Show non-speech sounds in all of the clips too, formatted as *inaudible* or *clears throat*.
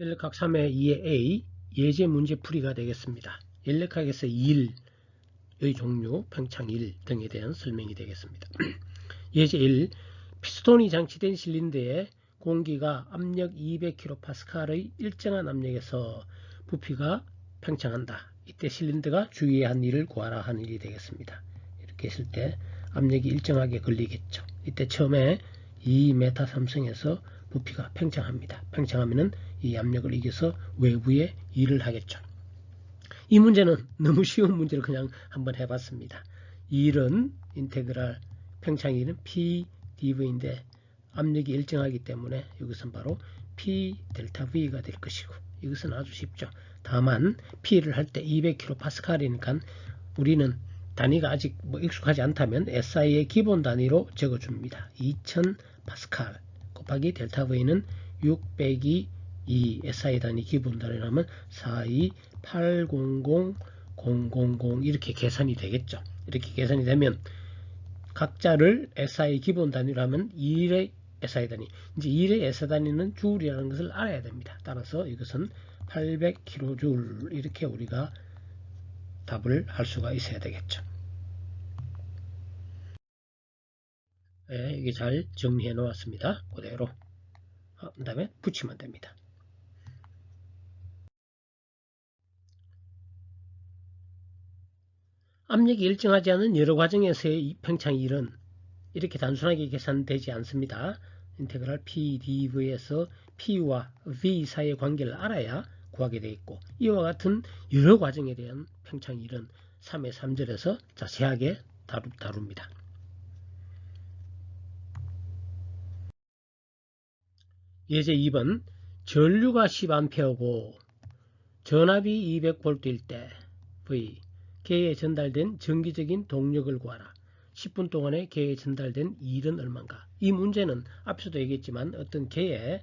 연력학 3의 2의 A 예제 문제 풀이가 되겠습니다. 연력학에서 1의 종류, 평창 1 등에 대한 설명이 되겠습니다. *clears throat* 예제 1 피스톤이 장치된 실린더에 공기가 압력 200kPa의 일정한 압력에서 부피가 팽창한다. 이때 실린더가 주의해야 한 일을 구하라 하는 일이 되겠습니다. 이렇게 했을 때 압력이 일정하게 걸리겠죠. 이때 처음에 2m 삼성에서 부피가 팽창합니다. 팽창하면은 이 압력을 이겨서 외부에 일을 하겠죠. 이 문제는 너무 쉬운 문제를 그냥 한번 해봤습니다. 1은 인테그랄 팽창 1은 P dv인데 압력이 일정하기 때문에 이것은 바로 P 델타 V가 될 것이고 이것은 아주 쉽죠. 다만 P를 할 때 200kPa이니까 우리는 단위가 아직 뭐 익숙하지 않다면 SI의 기본 단위로 적어줍니다. 2000 파스칼 곱하기 델타 V는 6 빼기 2 SI 단위 기본 단위라면 428000000 이렇게 계산이 되겠죠. 이렇게 계산이 되면 각자를 SI 기본 단위로 하면 1의 SI 단위. 이제 1의 SI 단위는 줄이라는 것을 알아야 됩니다. 따라서 이것은 800kJ 이렇게 우리가 답을 할 수가 있어야 되겠죠. 네, 이게 잘 정리해 놓았습니다. 그대로. 어, 그 다음에 붙이면 됩니다. 압력이 일정하지 않은 여러 과정에서의 팽창 일은 이렇게 단순하게 계산되지 않습니다. 인테그랄 P, dv에서 P와 V 사이의 관계를 알아야 구하게 되어 있고 이와 같은 여러 과정에 대한 팽창 일은 3의 3절에서 자세하게 다루, 다룹니다. 예제 2번 전류가 10A고 전압이 200V일 때 V 개에 전달된 전기적인 동력을 구하라. 10분 동안에 개에 전달된 일은 얼마인가? 이 문제는 앞서도 얘기했지만 어떤 개에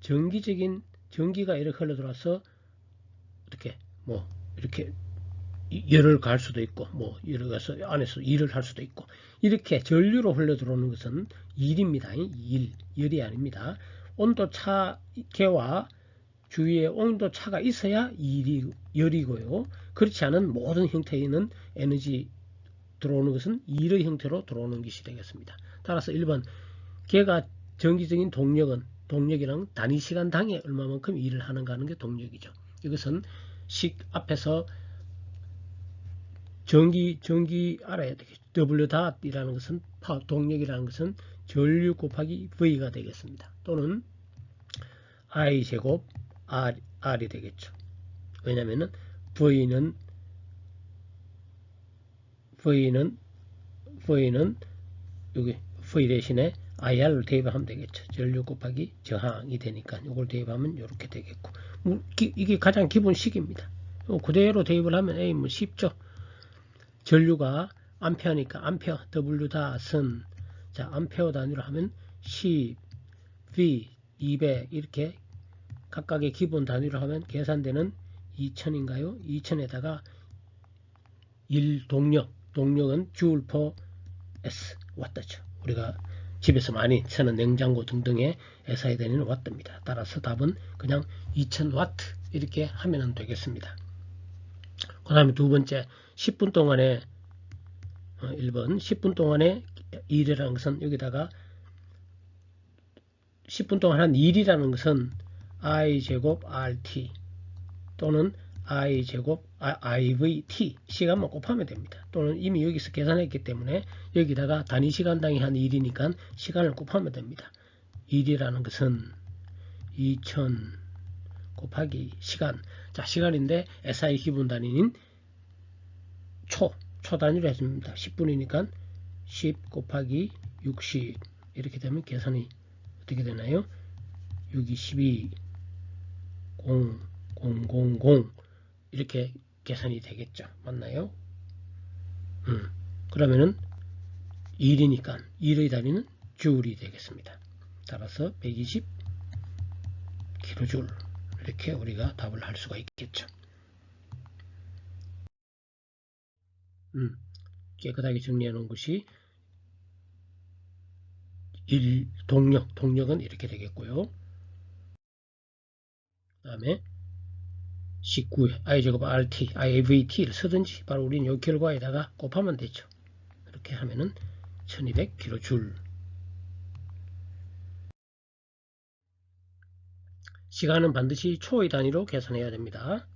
전기적인 전기가 이렇게 흘러 들어와서 이렇게 뭐 이렇게 열을 갈 수도 있고 뭐 열을 가서 안에서 일을 할 수도 있고 이렇게 전류로 흘러 들어오는 것은 일입니다. 일 열이 아닙니다. 온도 차 개와 주위에 온도 차가 있어야 일이 열이고요. 그렇지 않은 모든 형태에는 에너지 들어오는 것은 일의 형태로 들어오는 것이 되겠습니다. 따라서 1번 개가 전기적인 동력은 동력이랑 단위 시간 당에 얼마만큼 일을 하는가 하는 게 동력이죠. 이것은 식 앞에서 전기 전기 알아야 되겠죠. W 닷이라는 것은 파 동력이라는 것은 전류 곱하기 V가 되겠습니다. 또는 I 제곱 R, R이 되겠죠. 왜냐면은 V는 V는 V는 여기 V 대신에 IR을 대입하면 되겠죠. 전류 곱하기 저항이 되니까 이걸 대입하면 이렇게 되겠고 뭐, 기, 이게 가장 기본식입니다. 그대로 대입을 하면 A 뭐 쉽죠. 전류가 암페어니까 암페어 W 닷은 자 암페어 단위로 하면 10 V 200 이렇게 각각의 기본 단위로 하면 계산되는 2000인가요? 2000에다가 1 동력, 동력은 joule per s, 와트죠. 우리가 집에서 많이 쓰는 냉장고 등등의 SI 단위는 와트입니다. 따라서 답은 그냥 2000 와트 이렇게 하면 되겠습니다. 그 다음에 두 번째 10분 동안에 1번 어, 10분 동안에 일이라는 것은 여기다가 10분 동안 한 일이라는 것은 i 제곱 rt 또는 i 제곱 ivt 시간만 곱하면 됩니다. 또는 이미 여기서 계산했기 때문에 여기다가 단위 시간당이 한 1이니까 시간을 곱하면 됩니다. 1이라는 것은 2000 곱하기 시간 자 시간인데 SI 기본 단위는 초, 초 단위로 했습니다. 10분이니까 10 곱하기 60 이렇게 되면 계산이 어떻게 되나요? 6이 12 0, 0, 0, 0 이렇게 계산이 되겠죠. 맞나요? 음, 그러면은 1이니까 1의 단위는 줄이 되겠습니다. 따라서 120 킬로줄 이렇게 우리가 답을 할 수가 있겠죠. 음, 깨끗하게 정리해 놓은 것이 1 동력, 동력은 이렇게 되겠고요. 다음에 19에 i제곱 rt, iavt를 쓰든지 바로 우리는 이 결과에다가 곱하면 되죠. 이렇게 하면은 1200kJ 시간은 반드시 초의 단위로 계산해야 됩니다.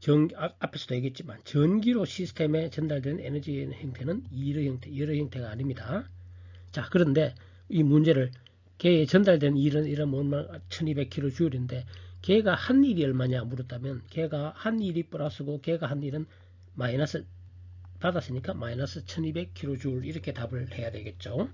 전, 아, 앞에서도 얘기했지만 전기로 시스템에 전달되는 에너지의 형태는 일의 형태, 열의 형태가 아닙니다. 자 그런데 이 문제를 걔에 전달된 이런 얼마 1200kJ인데 걔가 한 일이 얼마냐 물었다면 걔가 한 일이 플러스고 걔가 한 일은 마이너스 받았으니까 마이너스 1200kJ 이렇게 답을 해야 되겠죠.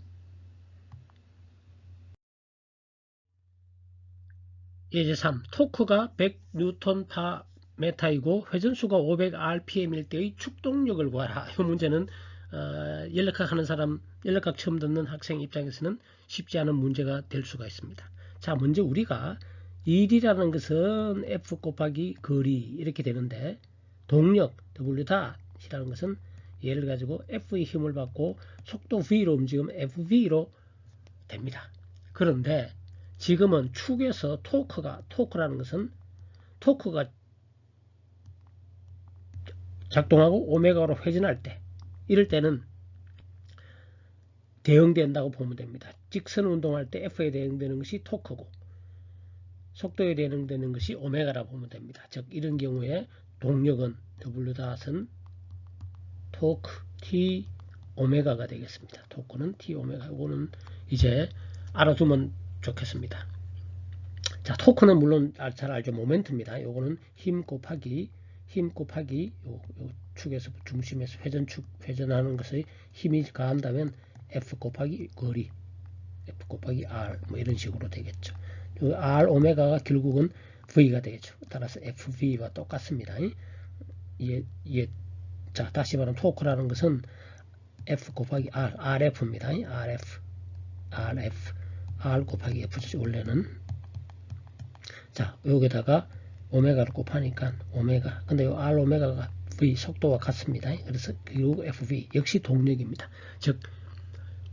예제 3. 토크가 100N 파 메타이고 회전수가 500rpm일 때의 축동력을 구하라. 이 문제는 어, 연락학 하는 사람, 연락학 처음 듣는 학생 입장에서는 쉽지 않은 문제가 될 수가 있습니다. 자, 먼저 우리가 일이라는 것은 F 곱하기 거리 이렇게 되는데 동력 W 닷이라는 것은 얘를 가지고 F의 힘을 받고 속도 V로 움직이면 FV로 됩니다. 그런데 지금은 축에서 토크가 토크라는 것은 토크가 작동하고 오메가로 회전할 때 이럴 때는 대응된다고 보면 됩니다. 직선 운동할 때 F에 대응되는 것이 토크고 속도에 대응되는 것이 오메가라 보면 됩니다. 즉 이런 경우에 동력은 W 닷은 토크 T 오메가가 되겠습니다. 토크는 T 오메가 이거는 이제 알아두면 좋겠습니다. 자 토크는 물론 잘 알죠 모멘트입니다. 요거는 힘 곱하기 힘 곱하기 요, 요 축에서 중심에서 회전축 회전하는 것에 힘이 가한다면 F 곱하기 거리 F 곱하기 R 뭐 이런 식으로 되겠죠. 요 R 오메가가 결국은 V가 되겠죠. 따라서 FV와 똑같습니다. 예, 예. 자 다시 말하면 토크라는 것은 F 곱하기 R, RF입니다. RF, RF, R 곱하기 F죠. 원래는 자 여기다가 오메가를 곱하니까 오메가 근데 요 R 오메가가 V 속도와 같습니다. 그래서 결국 FV 역시 동력입니다. 즉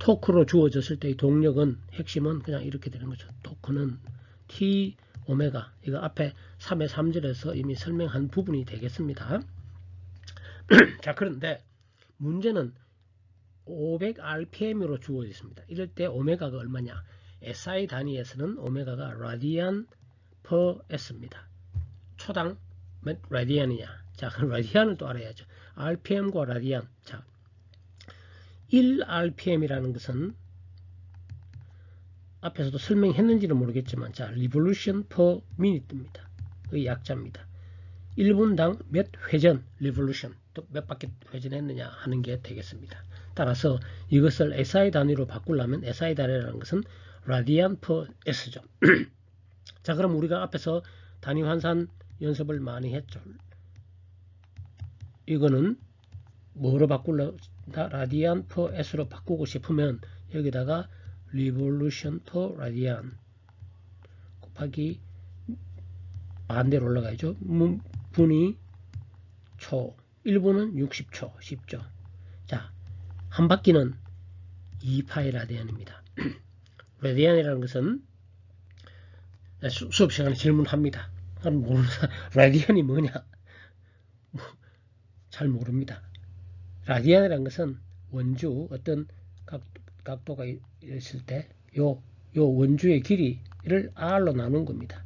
토크로 주어졌을 때의 동력은 핵심은 그냥 이렇게 되는 거죠. 토크는 T 오메가 이거 앞에 3의 3절에서 이미 설명한 부분이 되겠습니다. *clears throat* 자 그런데 문제는 500rpm으로 주어져 있습니다. 이럴 때 오메가가 얼마냐? SI 단위에서는 오메가가 라디안 per s입니다. 초당 몇 라디안이냐? 자, *laughs* 그 라디안을 또 알아야죠. rpm과 라디안. 자, 1rpm이라는 것은 앞에서도 설명했는지는 모르겠지만 자, revolution per minute입니다. 그 약자입니다. 1분당 몇 회전 revolution 또 몇 바퀴 회전했느냐 하는 게 되겠습니다. 따라서 이것을 SI 단위로 바꾸려면 SI 단위라는 것은 radian per s죠. *clears throat* 자, 그럼 우리가 앞에서 단위 환산 연습을 많이 했죠. 이거는 뭐로 바꿀라 라디안 per s로 바꾸고 싶으면 여기다가 revolution per radian 곱하기 반대로 올라가야죠. 분위 초 1분은 60초 쉽죠. 자, 한 바퀴는 2파이 라디안입니다. 라디안이라는 것은 수, 수업 시간에 질문합니다. 모르는 라디안이 *laughs* 뭐냐? 뭐, 잘 모릅니다. 라디안이라는 것은 원주 어떤 각, 각도 가 있을 때 요 요 원주의 길이를 r로 나눈 겁니다.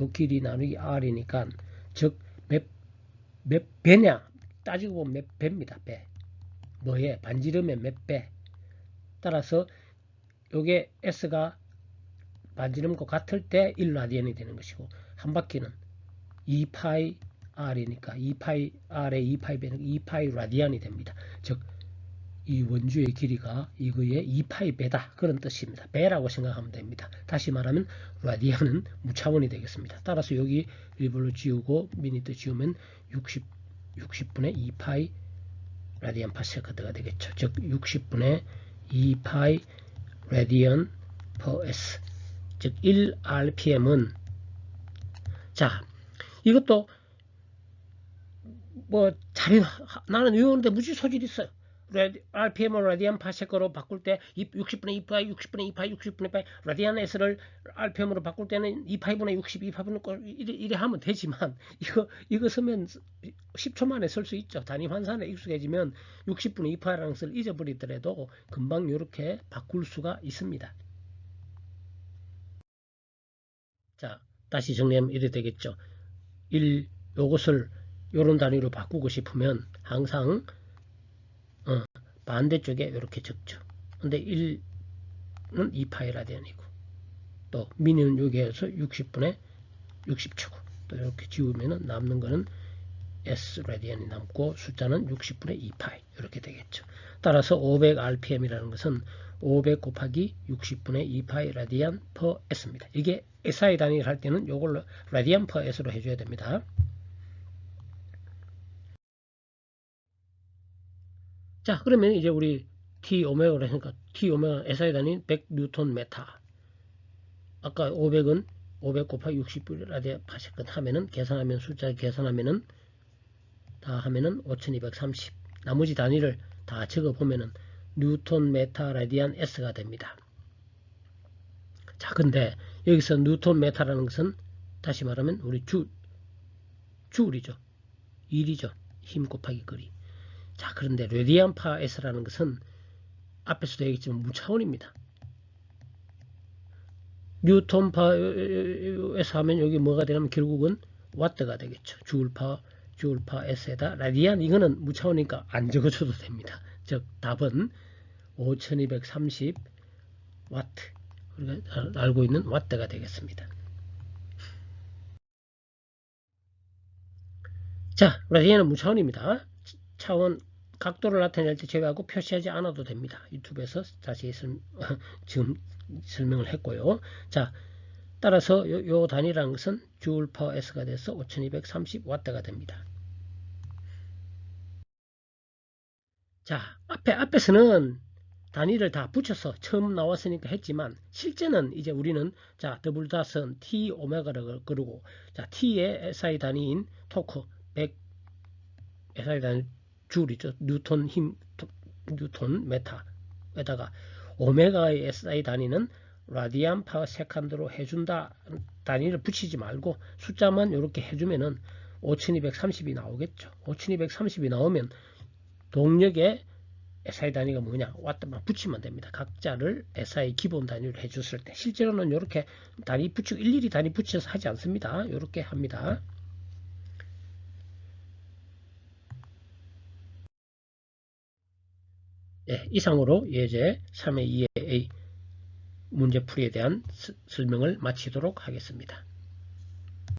요 길이 나누기 r이니까 즉 몇 몇 배냐 따지고 보면 몇 배입니다. 배. 뭐에 반지름의 몇 배. 따라서 요게 s가 반지름과 같을 때 1라디안이 되는 것이고 한 바퀴는 2파이 r이니까 2파이 r의 2파이 배는 2파이 라디안이 됩니다. 즉 이 원주의 길이가 이거의 2파이 배다 그런 뜻입니다. 배라고 생각하면 됩니다. 다시 말하면 라디안은 무차원이 되겠습니다. 따라서 여기 일부러 지우고 미니트 지우면 60 60분의 2파이 라디안 파세컨드가 되겠죠. 즉 60분의 2파이 라디안 per s 즉 1rpm은 자 이것도 뭐 잘해 나는 외우는데 무지 소질 있어요. RPM을 라디안 파세커로 바꿀 때 60분의 2파이, 60분의 2파이, 60분의 2파이, 라디안 S를 RPM으로 바꿀 때는 2파이분의 60, 2파이분의 이래, 이래 하면 되지만 *laughs* 이거 이거 쓰면 10초 만에 쓸 수 있죠. 단위 환산에 익숙해지면 60분의 2파이라는 것을 잊어버리더라도 금방 이렇게 바꿀 수가 있습니다. 자, 다시 정리하면 이래 되겠죠. 1 요것을 요런 단위로 바꾸고 싶으면 항상 어, 반대쪽에 이렇게 적죠. 근데 1은 2파이 라디안이고 또 미니는 여기에서 60분의 60초고 또 이렇게 지우면 남는 거는 S 라디안이 남고 숫자는 60분의 2파이 이렇게 되겠죠. 따라서 500rpm이라는 것은 500 곱하기 60분의 2파이 라디안 per S입니다. 이게 SI 단위를 할 때는 이걸로 라디안 per S로 해줘야 됩니다. 자 그러면 이제 우리 T 오메가를 했으니까 T 오메가 SI 단위 100 뉴턴 메타 아까 500은 500 곱하기 60 라디안 파세컨 하면은 계산하면 숫자 계산하면은 다 하면은 5230 나머지 단위를 다 적어 보면은 뉴턴 메타 라디안 S가 됩니다. 자 근데 여기서 뉴턴 메타라는 것은 다시 말하면 우리 주 줄이죠. 1이죠. 힘 곱하기 거리. 자, 그런데 레디안 파 S라는 것은 앞에서도 얘기했지만 무차원입니다. 뉴턴 파 S 하면 여기 뭐가 되냐면 결국은 와트가 되겠죠. 주울파 주울파 S에다 라디안 이거는 무차원이니까 안 적어줘도 됩니다. 즉 답은 5230 와트 우리가 알고 있는 와트가 되겠습니다. 자, 라디안은 무차원입니다. 차원 각도를 나타낼 때 제외하고 표시하지 않아도 됩니다. 유튜브에서 다시 설, *laughs* 지금 설명을 했고요. 자, 따라서 요, 요 단위라는 것은 줄퍼 S가 돼서 5230W가 됩니다. 자, 앞에, 앞에서는 단위를 다 붙여서 처음 나왔으니까 했지만 실제는 이제 우리는 자, 더블 닷은 T 오메가를 그르고 자, T의 SI 단위인 토크 100 SI 단위 줄이죠. 뉴턴 힘, 뉴턴 메타 에다가 오메가의 SI 단위는 라디안 파워 세컨드로 해준다 단위를 붙이지 말고 숫자만 이렇게 해주면은 5230이 나오겠죠. 5230이 나오면 동력의 SI 단위가 뭐냐 왔다만 붙이면 됩니다. 각자를 SI 기본 단위로 해줬을 때 실제로는 이렇게 단위 붙이고 일일이 단위 붙여서 하지 않습니다. 이렇게 합니다. 예, 이상으로 예제 3의 2의 A 문제풀이에 대한 설명을 마치도록 하겠습니다.